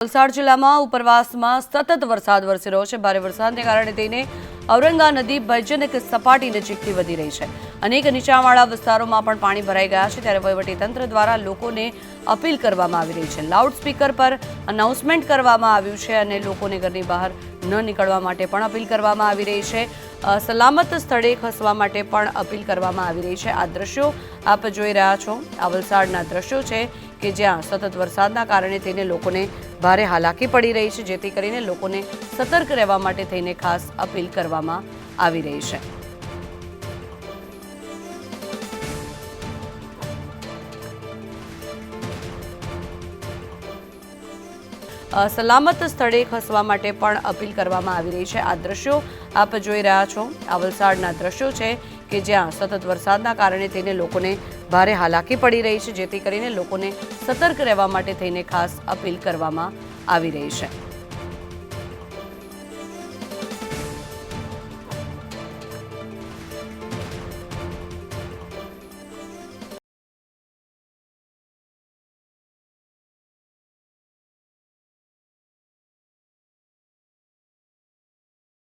વલસાડ જિલ્લામાં ઉપરવાસમાં સતત વરસાદ વરસી રહ્યો છે. ભારે વરસાદને કારણે તેને ઔરંગા નદી ભયજનક સપાટી નજીકથી વધી રહી છે. અનેક નીચાણવાળા વિસ્તારોમાં પણ પાણી ભરાઈ ગયા છે. ત્યારે વહીવટીતંત્ર દ્વારા લોકોને અપીલ કરવામાં આવી રહી છે. લાઉડસ્પીકર પર અનાઉન્સમેન્ટ કરવામાં આવ્યું છે અને લોકોને ઘરની બહાર ન નીકળવા માટે પણ અપીલ કરવામાં આવી રહી છે. સલામત સ્થળે ખસવા માટે પણ અપીલ કરવામાં આવી રહી છે. આ દ્રશ્યો આપ જોઈ રહ્યા છો. આ વલસાડના દ્રશ્યો છે. કે જ્યાં સતત વરસાદના કારણે થઈને લોકોને ભારે હાલાકી પડી રહી છે, જેથી કરીને લોકોને સતર્ક રહેવા માટે થઈને ખાસ અપીલ કરવામાં આવી રહી છે. સલામત સ્થળે ખસવા માટે પણ અપીલ કરવામાં આવી રહી છે. આ દ્રશ્યો આપ જોઈ રહ્યા છો. આ વલસાડના દ્રશ્યો છે કે જ્યાં સતત વરસાદના કારણે તેને લોકોને ભારે હાલાકી પડી રહી છે, જેથી કરીને લોકોને સતર્ક રહેવા માટે થઈને ખાસ અપીલ કરવામાં આવી રહી છે.